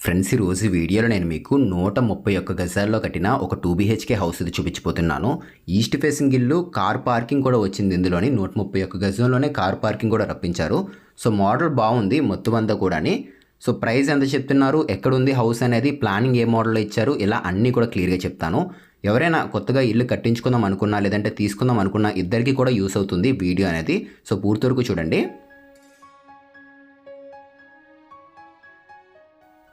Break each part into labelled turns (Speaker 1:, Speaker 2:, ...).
Speaker 1: Friends ఈరోజు వీడియోలో నేను మీకు నూట ముప్పై ఒక్క గజాల్లో కట్టిన ఒక టూ బీహెచ్కే హౌస్ ఇది చూపించిపోతున్నాను ఈస్ట్ ఫేసింగ్ ఇల్లు కార్ పార్కింగ్ కూడా వచ్చింది ఇందులోని. నూట ముప్పై ఒక్క గజంలోనే కార్ పార్కింగ్ కూడా రప్పించారు. సో మోడల్ బాగుంది మొత్తం అంతా కూడాని. సో ప్రైస్ ఎంత చెప్తున్నారు ఎక్కడుంది హౌస్ అనేది ప్లానింగ్ ఏ మోడల్లో ఇచ్చారు ఇలా అన్నీ కూడా క్లియర్గా చెప్తాను. ఎవరైనా కొత్తగా ఇల్లు కట్టించుకుందాం అనుకున్నా లేదంటే తీసుకుందాం అనుకున్నా ఇద్దరికి కూడా యూస్ అవుతుంది వీడియో అనేది. సో పూర్తి వరకు చూడండి.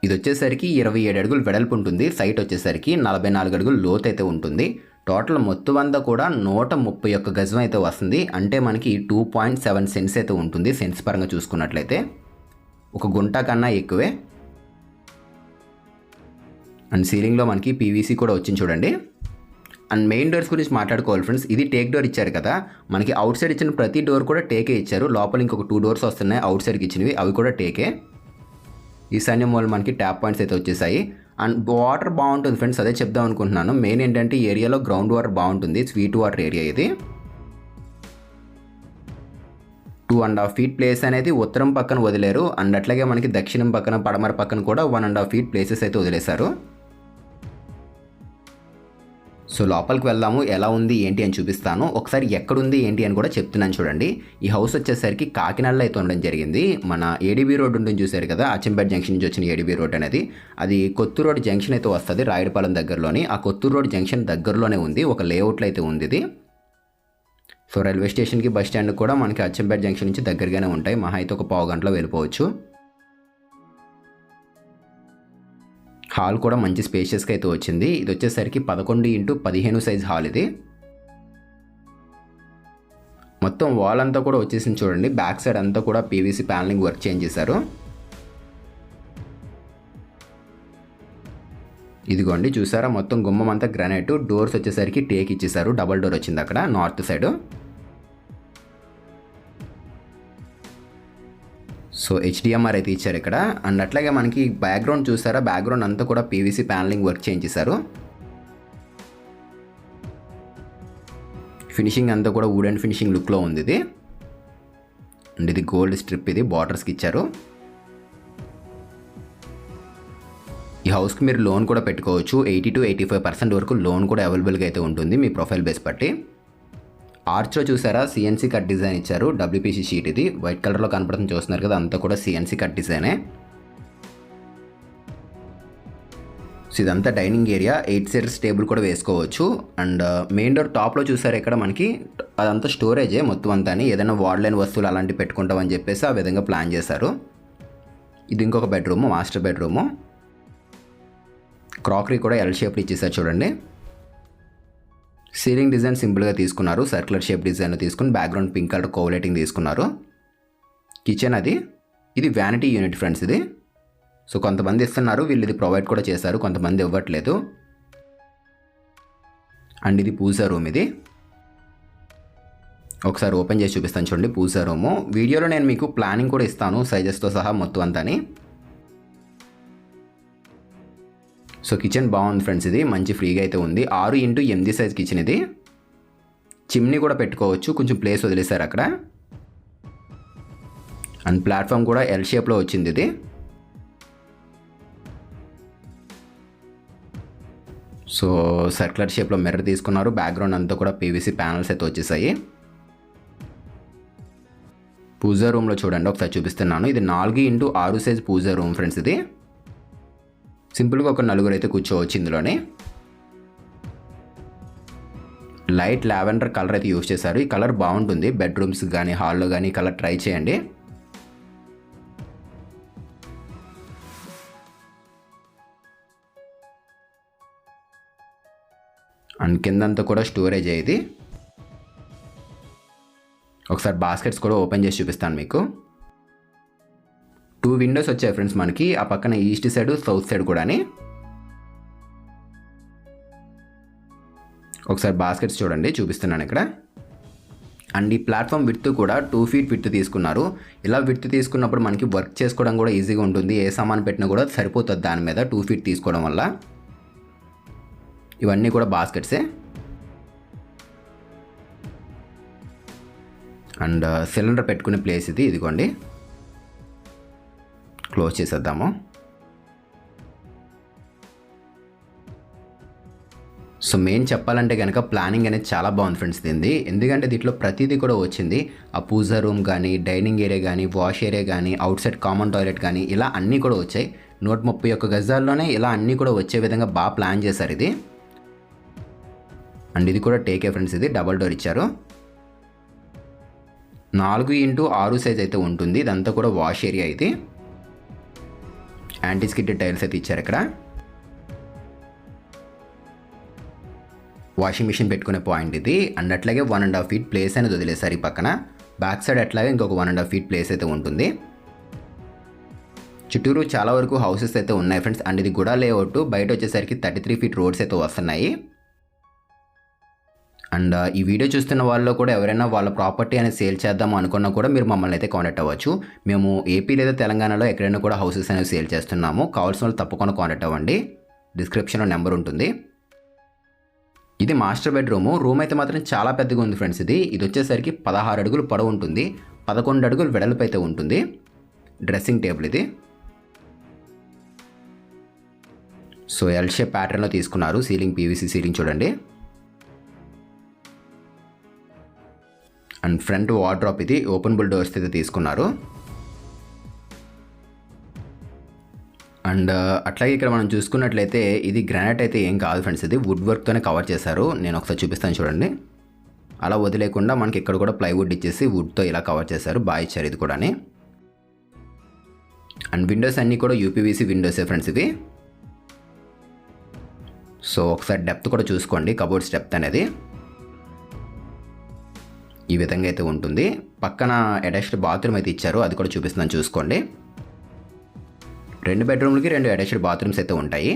Speaker 1: ఇది వచ్చేసరికి ఇరవై ఏడు అడుగులు వెడల్పు ఉంటుంది. సైట్ వచ్చేసరికి నలభై నాలుగు అడుగులు లోతు అయితే ఉంటుంది. టోటల్ మొత్తం అంతా కూడా నూట ముప్పై ఒక్క గజం అయితే వస్తుంది. అంటే మనకి టూ పాయింట్ సెవెన్ సెన్స్ అయితే ఉంటుంది సెన్స్ పరంగా చూసుకున్నట్లయితే. ఒక గుంట కన్నా ఎక్కువే. అండ్ సీలింగ్లో మనకి పీవీసీ కూడా వచ్చింది చూడండి. అండ్ మెయిన్ డోర్స్ గురించి మాట్లాడుకోవాలి ఫ్రెండ్స్. ఇది టేక్ డోర్ ఇచ్చారు కదా. మనకి అవుట్ సైడ్ ఇచ్చిన ప్రతి డోర్ కూడా టేకే ఇచ్చారు. లోపల ఇంకొక టూ డోర్స్ వస్తున్నాయి. అవుట్ సైడ్కి ఇచ్చినవి అవి కూడా టేకే. ఈ సైన్యం వల్ల మనకి ట్యాప్ పాయింట్స్ అయితే వచ్చేసాయి. అండ్ వాటర్ బాగుంటుంది ఫ్రెండ్స్ అదే చెప్దాం అనుకుంటున్నాను. మెయిన్ ఏంటంటే ఈ ఏరియాలో గ్రౌండ్ వాటర్ బాగుంటుంది. స్వీట్ వాటర్ ఏరియా ఇది. Two and half feet place అనేది ఉత్తరం పక్కన వదిలేరు. అండ్ అట్లాగే మనకి దక్షిణం పక్కన పడమర పక్కన కూడా one and half feet places అయితే వదిలేశారు. సో లోపలికి వెళ్దాము ఎలా ఉంది ఏంటి అని చూపిస్తాను. ఒకసారి ఎక్కడుంది ఏంటి అని కూడా చెప్తున్నాను చూడండి. ఈ హౌస్ వచ్చేసరికి కాకినాడలో అయితే ఉండడం జరిగింది. మన ఏడీబీ రోడ్ ఉంటుంది చూశారు కదా అచ్చంపేట జంక్షన్ నుంచి వచ్చిన ఏడీబీ రోడ్ అనేది. అది కొత్తూరు రోడ్ జంక్షన్ అయితే వస్తుంది రాయుడుపాలెం దగ్గరలోని. ఆ కొత్తూరు రోడ్ జంక్షన్ దగ్గరలోనే ఉంది ఒక లేఅవుట్లో అయితే ఉంది ఇది. సో రైల్వే స్టేషన్కి బస్ స్టాండ్ కూడా మనకి అచ్చంపేట జంక్షన్ నుంచి దగ్గరగానే ఉంటాయి. మహా అయితే ఒక పావు గంటలో వెళ్ళిపోవచ్చు. హాల్ కూడా మంచి స్పేషియస్గా అయితే వచ్చింది. ఇది వచ్చేసరికి పదకొండు ఇంటూ పదిహేను సైజ్ హాల్ ఇది. మొత్తం వాల్ అంతా కూడా వచ్చేసింది చూడండి. బ్యాక్ సైడ్ అంతా కూడా పీవీసీ ప్యానలింగ్ వర్క్ చేంజ్ చేశారు. ఇదిగోండి చూసారా? మొత్తం గుమ్మం అంతా గ్రానైట్ డోర్స్ వచ్చేసరికి టేక్ ఇచ్చేసారు డబల్ డోర్ వచ్చింది అక్కడ నార్త్ సైడ్ సో హెచ్డిఎంఆర్ అయితే ఇచ్చారు ఇక్కడ? అండ్ అట్లాగే మనకి బ్యాక్గ్రౌండ్ చూసారా? బ్యాక్గ్రౌండ్ అంతా కూడా పీవీసీ ప్యానలింగ్ వర్క్ చేయించేశారు. ఫినిషింగ్ అంతా కూడా వుడ్ అండ్ ఫినిషింగ్ లుక్లో ఉంది ఇది. అండ్ ఇది గోల్డ్ స్ట్రిప్ ఇది బార్డర్స్కి ఇచ్చారు. ఈ హౌస్కి మీరు లోన్ కూడా పెట్టుకోవచ్చు. Eighty to eighty five percent వరకు లోన్ కూడా అవైలబుల్గా అయితే ఉంటుంది మీ ప్రొఫైల్ బేస్ బట్టి. ఆర్చ్లో చూసారా? సిఎన్సీ కట్ డిజైన్ ఇచ్చారు. డబ్ల్యూపీసీ షీట్ ఇది. వైట్ కలర్లో కనపడుతుంది చూస్తున్నారు కదా అంతా కూడా సిఎన్సీ కట్ డిజైనే సో ఇదంతా dining area eight seaters table కూడా వేసుకోవచ్చు. అండ్ మెయిన్ డోర్ టాప్లో చూసారు ఇక్కడ మనకి? అదంతా స్టోరేజే మొత్తం అంతా ఏదైనా వాడలేని వస్తువులు అలాంటివి పెట్టుకుంటామని చెప్పేసి ఆ విధంగా ప్లాన్ చేశారు. ఇది ఇంకొక బెడ్రూము మాస్టర్ బెడ్రూము క్రాకరీ కూడా ఎల్ షేప్ ఇచ్చేసారు చూడండి. సీలింగ్ డిజైన్ సింపుల్గా తీసుకున్నారు. సర్క్యులర్ షేప్ డిజైన్ తీసుకుని background pink colour cove lighting తీసుకున్నారు. కిచెన్ అది. ఇది వ్యానిటీ యూనిట్ ఫ్రెండ్స్ ఇది. సో కొంతమంది ఇస్తున్నారు. వీళ్ళు ఇది ప్రొవైడ్ కూడా చేశారు. కొంతమంది ఇవ్వట్లేదు. అండ్ ఇది పూజా రూమ్ ఇది. ఒకసారి ఓపెన్ చేసి చూపిస్తాను చూడండి. పూజా రూము వీడియోలో నేను మీకు ప్లానింగ్ కూడా ఇస్తాను. సైజెస్తో సహా మొత్తం అంతాని. సో కిచెన్ బాగుంది ఫ్రెండ్స్ ఇది. మంచి ఫ్రీగా అయితే ఉంది. ఆరు ఇంటూ ఎనిమిది సైజ్ కిచెన్ ఇది. చిమ్నీ కూడా పెట్టుకోవచ్చు. కొంచెం ప్లేస్ వదిలేశారు అక్కడ. అండ్ ప్లాట్ఫామ్ కూడా ఎల్ షేప్లో వచ్చింది ఇది. సో సర్క్యులర్ షేప్లో మిర్రర్ తీసుకున్నారు. బ్యాక్గ్రౌండ్ అంతా కూడా పీవీసీ ప్యానల్స్ అయితే వచ్చేసాయి. పూజా రూమ్లో చూడండి. ఒకసారి చూపిస్తున్నాను. ఇది నాలుగు ఇంటూ ఆరు సైజ్ పూజా రూమ్ ఫ్రెండ్స్ ఇది. సింపుల్గా ఒక నలుగురు అయితే కూర్చోవచ్చు ఇందులోనే. లైట్ లావెండర్ కలర్ అయితే యూస్ చేశారు. ఈ కలర్ బాగుంటుంది. బెడ్రూమ్స్ కానీ హాల్లో కానీ కలర్ ట్రై చేయండి. అండ్ కిందంతా కూడా స్టోరేజ్ అయ్యేది. ఒకసారి బాస్కెట్స్ కూడా ఓపెన్ చేసి చూపిస్తాను మీకు. టూ విండోస్ వచ్చాయి ఫ్రెండ్స్ మనకి. ఆ పక్కన ఈస్ట్ సైడ్ సౌత్ సైడ్ కూడా ఒకసారి బాస్కెట్స్ చూడండి చూపిస్తున్నాను ఇక్కడ. అండ్ ఈ ప్లాట్ఫామ్ విత్ కూడా టూ ఫీట్ విత్ తీసుకున్నారు. ఇలా విత్ తీసుకున్నప్పుడు మనకి వర్క్ చేసుకోవడం కూడా ఈజీగా ఉంటుంది. ఏ సామాన్ పెట్టినా కూడా సరిపోతుంది దాని మీద టూ ఫీట్ తీసుకోవడం వల్ల. ఇవన్నీ కూడా బాస్కెట్సే. అండ్ సిలిండర్ పెట్టుకునే ప్లేస్ ఇది ఇదిగోండి. క్లోజ్ చేసేద్దాము. సో మెయిన్ చెప్పాలంటే కనుక ప్లానింగ్ అనేది చాలా బాగుంది ఫ్రెండ్స్ దీనిది. ఎందుకంటే దీంట్లో ప్రతిదీ కూడా వచ్చింది. ఆ పూజా రూమ్ కానీ డైనింగ్ ఏరియా కానీ వాష్ ఏరియా కానీ అవుట్ సైడ్ కామన్ టాయిలెట్ కానీ ఇలా అన్నీ కూడా వచ్చాయి. నూట ముప్పై ఒక్క గజాల్లోనే ఇలా అన్నీ కూడా వచ్చే విధంగా బాగా ప్లాన్ చేశారు ఇది. అండ్ ఇది కూడా టేకే ఫ్రెండ్స్ ఇది. డబల్ డోర్ ఇచ్చారు. నాలుగు ఇంటూ ఆరు సైజ్ అయితే ఉంటుంది. ఇదంతా కూడా వాష్ ఏరియా ఇది. యాంటీస్కిడ్ టైల్స్ అయితే ఇచ్చారు ఇక్కడ. వాషింగ్ మిషన్ పెట్టుకునే పాయింట్ ఇది. అండ్ అట్లాగే one and half feet place అనేది వదిలేసారు ఈ పక్కన. బ్యాక్ సైడ్ అట్లాగే ఇంకొక one and half feet place అయితే ఉంటుంది. చుట్టూరు చాలా వరకు హౌసెస్ అయితే ఉన్నాయి ఫ్రెండ్స్ అండ్ ఇది కూడా లేఅవుట్ బయట వచ్చేసరికి థర్టీ త్రీ ఫీట్ రోడ్స్ అయితే వస్తున్నాయి. అండ్ ఈ వీడియో చూస్తున్న వాళ్ళు కూడా ఎవరైనా వాళ్ళ ప్రాపర్టీ అనేది సేల్ చేద్దాం అనుకున్నా కూడా మీరు మమ్మల్ని అయితే కాంటాక్ట్ అవ్వచ్చు. మేము ఏపీ లేదా తెలంగాణలో ఎక్కడైనా కూడా హౌసెస్ అనేవి సేల్ చేస్తున్నాము. కావాల్సిన వాళ్ళు తప్పకుండా కాంటాక్ట్ అవ్వండి. డిస్క్రిప్షన్లో నెంబర్ ఉంటుంది. ఇది మాస్టర్ బెడ్రూమ్. రూమ్ అయితే మాత్రం చాలా పెద్దగా ఉంది ఫ్రెండ్స్ ఇది. ఇది వచ్చేసరికి పదహారు అడుగులు పొడవు ఉంటుంది. పదకొండు అడుగులు వెడల్పు అయితే ఉంటుంది. డ్రెస్సింగ్ టేబుల్ ఇది. సో ఎల్ షేప్ ప్యాటర్న్లో తీసుకున్నారు. సీలింగ్ పీవీసీ సీలింగ్ చూడండి. అండ్ ఫ్రంట్ వార్డ్రాప్ ఇది ఓపెనబుల్ డోర్స్ అయితే తీసుకున్నారు. అండ్ uh, అట్లాగే ఇక్కడ మనం చూసుకున్నట్లయితే ఇది గ్రానైట్ అయితే ఏం కాదు ఫ్రెండ్స్ ఇది వుడ్ వర్క్తోనే కవర్ చేశారు. నేను ఒకసారి చూపిస్తాను చూడండి. అలా వదిలేకుండా మనకి ఇక్కడ కూడా ప్లైవుడ్ ఇచ్చేసి వుడ్తో ఇలా కవర్ చేశారు. బాగా ఇచ్చారు ఇది కూడా అండ్ విండోస్ అన్నీ కూడా యూపీవీసీ విండోసే ఫ్రెండ్స్ ఇవి. సో ఒకసారి డెప్త్ కూడా చూసుకోండి కబోర్డ్స్ డెప్త్ అనేది. ఈ విధంగా అయితే ఉంటుంది. పక్కన అటాచ్డ్ బాత్రూమ్ అయితే ఇచ్చారు. అది కూడా చూపిస్తున్నాను చూసుకోండి. రెండు బెడ్రూమ్లకి రెండు అటాచ్డ్ బాత్రూమ్స్ అయితే ఉంటాయి.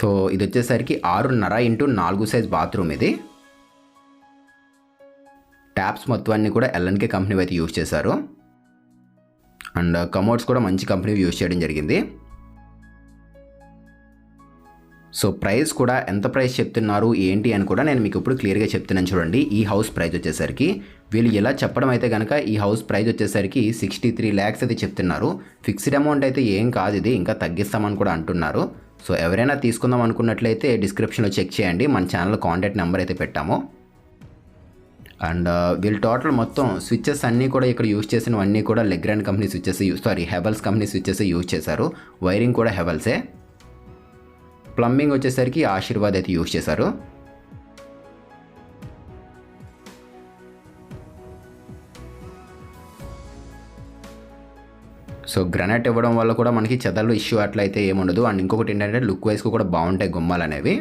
Speaker 1: సో ఇది వచ్చేసరికి ఆరున్నర ఇంటూ నాలుగు సైజ్ బాత్రూమ్ ఇది. ట్యాప్స్ మొత్తాన్ని కూడా ఎల్ఎన్కే కంపెనీ అయితే యూజ్ చేశారు. అండ్ కమోడ్స్ కూడా మంచి కంపెనీ యూజ్ చేయడం జరిగింది. సో ప్రైస్ కూడా ఎంత ప్రైస్ చెప్తున్నారు ఏంటి అని కూడా నేను మీకు ఇప్పుడు క్లియర్గా చెప్తున్నాను చూడండి. ఈ హౌస్ ప్రైస్ వచ్చేసరికి వీళ్ళు ఎలా చెప్పడం అయితే కనుక ఈ హౌస్ ప్రైస్ వచ్చేసరికి సిక్స్టీ త్రీ ల్యాక్స్ అయితే చెప్తున్నారు. ఫిక్స్డ్ అమౌంట్ అయితే ఏం కాదు ఇది ఇంకా తగ్గిస్తామని కూడా అంటున్నారు. సో ఎవరైనా తీసుకుందాం అనుకున్నట్లయితే డిస్క్రిప్షన్లో చెక్ చేయండి మన ఛానల్ కాంటాక్ట్ నెంబర్ అయితే పెట్టాము. అండ్ వీళ్ళు టోటల్ మొత్తం స్విచ్చెస్ అన్నీ కూడా ఇక్కడ యూజ్ చేసినవన్నీ కూడా Legrand company switches sorry Havells company switches use చేశారు. వైరింగ్ కూడా హెవెల్సే. ప్లంబింగ్ వచ్చేసరికి ఆశీర్వాద్ అయితే యూజ్ చేశారు. సో గ్రనైట్ ఇవ్వడం వల్ల కూడా మనకి చెదలు ఇష్యూ అట్లయితే ఏముండదు. అండ్ ఇంకొకటి ఏంటంటే లుక్ వైజ్గా కూడా బాగుంటాయి గుమ్మాలు అనేవి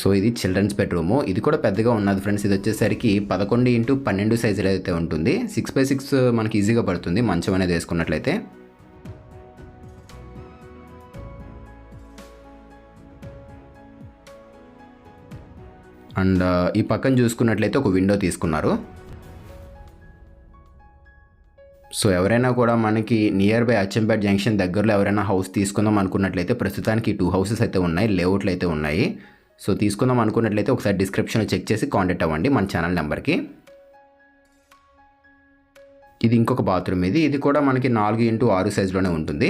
Speaker 1: సో ఇది చిల్డ్రన్స్ బెడ్రూము. ఇది కూడా పెద్దగా ఉన్నది ఫ్రెండ్స్. ఇది వచ్చేసరికి పదకొండు ఇంటూ పన్నెండు సైజులో అయితే ఉంటుంది. సిక్స్ బై సిక్స్ మనకి ఈజీగా పడుతుంది మంచం అనేది వేసుకున్నట్లయితే. అండ్ ఈ పక్కన చూసుకున్నట్లయితే ఒక విండో తీసుకున్నారు. సో ఎవరైనా కూడా మనకి నియర్ బై అచ్చంపేట జంక్షన్ దగ్గరలో ఎవరైనా హౌస్ తీసుకుందాం అనుకున్నట్లయితే ప్రస్తుతానికి టూ హౌసెస్ అయితే ఉన్నాయి. లేఅవుట్లు అయితే ఉన్నాయి. సో తీసుకుందాం అనుకున్నట్లయితే ఒకసారి డిస్క్రిప్షన్లో చెక్ చేసి కాంటాక్ట్ అవ్వండి మన ఛానల్ నెంబర్కి ఇది ఇంకొక బాత్రూమ్ ఇది. ఇది కూడా మనకి నాలుగు ఇంటూ ఆరు సైజులోనే ఉంటుంది.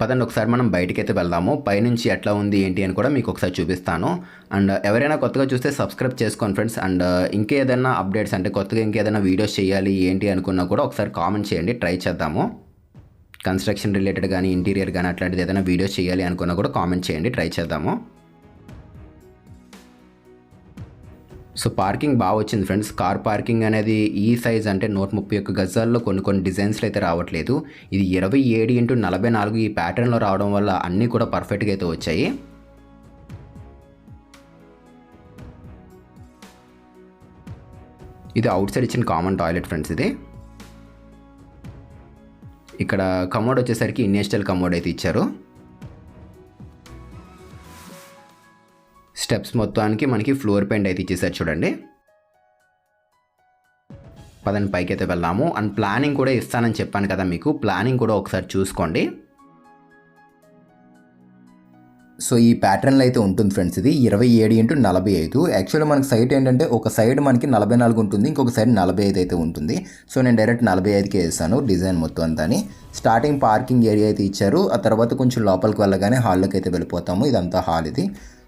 Speaker 1: పదండి ఒకసారి మనం బయటకైతే అయితే వెళ్దాము. పైనుంచి ఎట్లా ఉంది ఏంటి అని కూడా మీకు ఒకసారి చూపిస్తాను. అండ్ uh, ఎవరైనా కొత్తగా చూస్తే సబ్స్క్రైబ్ చేసుకోండి ఫ్రెండ్స్ అండ్ uh, ఇంకేదైనా అప్డేట్స్ అంటే కొత్తగా ఇంకేదైనా వీడియోస్ చేయాలి ఏంటి అనుకున్నా కూడా ఒకసారి కామెంట్ చేయండి. ట్రై చేద్దాము. కన్స్ట్రక్షన్ రిలేటెడ్ కానీ ఇంటీరియర్ కానీ అట్లాంటిది ఏదైనా వీడియోస్ చేయాలి అనుకున్నా కూడా కామెంట్ చేయండి ట్రై చేద్దాము. సో పార్కింగ్ బాగా వచ్చింది ఫ్రెండ్స్. కార్ పార్కింగ్ అనేది ఈ సైజ్ అంటే నూట ముప్పై ఒక్క గజాల్లో కొన్ని కొన్ని డిజైన్స్లో అయితే రావట్లేదు. ఇది ఇరవై ఏడు ఇంటూ నలభై నాలుగు ఈ ప్యాటర్న్లో రావడం వల్ల అన్నీ కూడా పర్ఫెక్ట్గా అయితే వచ్చాయి. ఇది అవుట్ సైడ్ ఇచ్చిన కామన్ టాయిలెట్ ఫ్రెండ్స్ ఇది. ఇక్కడ కమోడ్ వచ్చేసరికి నేషనల్ కమోడ్ అయితే ఇచ్చారు. స్టెప్స్ మొత్తానికి మనకి ఫ్లోర్ పెయింట్ అయితే ఇచ్చేసారు చూడండి. పదని పైకి అయితే వెళ్దాము. అండ్ ప్లానింగ్ కూడా ఇస్తానని చెప్పాను కదా మీకు. ప్లానింగ్ కూడా ఒకసారి చూసుకోండి.
Speaker 2: సో ఈ ప్యాటర్న్లో అయితే ఉంటుంది ఫ్రెండ్స్ ఇది. ఇరవై ఏడు ఇంటూ నలభై ఐదు. యాక్చువల్లీ మనకి సైట్ ఏంటంటే ఒక సైడ్ మనకి నలభై నాలుగు ఉంటుంది ఇంకొక సైడ్ నలభై ఐదు అయితే ఉంటుంది. సో నేను డైరెక్ట్ నలభై ఐదుకే వేసాను డిజైన్ మొత్తం అంతా స్టార్టింగ్ పార్కింగ్ ఏరియా అయితే ఇచ్చారు. ఆ తర్వాత కొంచెం లోపలికి వెళ్ళగానే హాల్లోకి అయితే వెళ్ళిపోతాము. ఇదంతా హాల్ ఇది.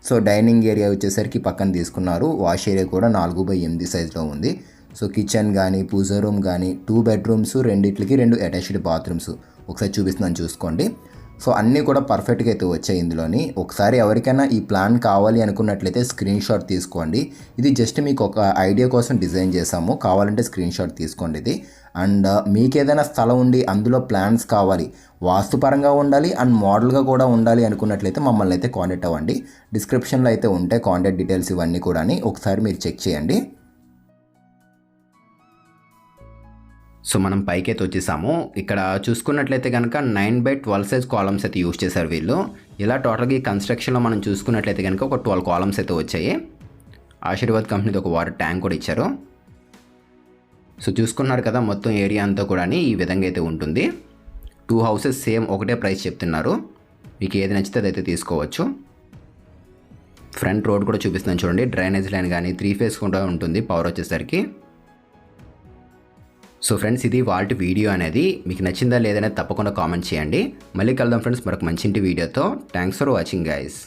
Speaker 2: సో డైనింగ్ ఏరియా వచ్చేసరికి పక్కన తీసుకున్నారు. వాష్ ఏరియా కూడా నాలుగు బై ఎనిమిది సైజులో ఉంది. సో కిచెన్ కానీ పూజ రూమ్ కానీ టూ బెడ్రూమ్స్ రెండిట్లకి రెండు అటాచ్డ్ బాత్రూమ్స్ ఒకసారి చూపిస్తున్నాను చూసుకోండి. సో అన్నీ కూడా పర్ఫెక్ట్గా అయితే వచ్చాయి ఇందులోని. ఒకసారి ఎవరికైనా ఈ ప్లాన్ కావాలి అనుకున్నట్లయితే స్క్రీన్ షాట్ తీసుకోండి. ఇది జస్ట్ మీకు ఒక ఐడియా కోసం డిజైన్ చేసాము కావాలంటే స్క్రీన్ షాట్ తీసుకోండి ఇది. అండ్ uh, మీకు ఏదైనా స్థలం ఉండి అందులో ప్లాన్స్ కావాలి వాస్తుపరంగా ఉండాలి అండ్ మోడల్గా కూడా ఉండాలి అనుకున్నట్లయితే మమ్మల్ని అయితే కాంటాక్ట్ అవ్వండి డిస్క్రిప్షన్లో అయితే ఉంటాయి కాంటాక్ట్ డీటెయిల్స్ ఇవన్నీ కూడా ఒకసారి మీరు చెక్ చేయండి.
Speaker 1: సో మనం పైకైతే వచ్చేసాము. ఇక్కడ చూసుకున్నట్లయితే కనుక nine by twelve size columns అయితే యూస్ చేశారు వీళ్ళు. ఇలా టోటల్గా ఈ కన్స్ట్రక్షన్లో మనం చూసుకున్నట్లయితే కనుక ఒక ట్వెల్వ్ కాలమ్స్ అయితే వచ్చాయి. ఆశీర్వాద్ కంపెనీది ఒక వాటర్ ట్యాంక్ కూడా ఇచ్చారు. సో చూసుకున్నారు కదా మొత్తం ఏరియా అంతా కూడా ఈ విధంగా అయితే ఉంటుంది. టూ హౌసెస్ సేమ్ ఒకటే ప్రైస్ చెప్తున్నారు. మీకు ఏది నచ్చితే అదైతే తీసుకోవచ్చు. ఫ్రంట్ రోడ్ కూడా చూపిస్తున్నాను చూడండి. డ్రైనేజ్ లైన్ కానీ త్రీ ఫేస్ కూడా ఉంటుంది పవర్ వచ్చేసరికి. సో ఫ్రెండ్స్ ఇది వాల్ట్ వీడియో అనేది. మీకు నచ్చిందా లేదనేది తప్పకుండా కామెంట్ చేయండి. మళ్ళీ కలుద్దాం ఫ్రెండ్స్ మరొక మంచి ఇంటి వీడియోతో. Thanks for watching guys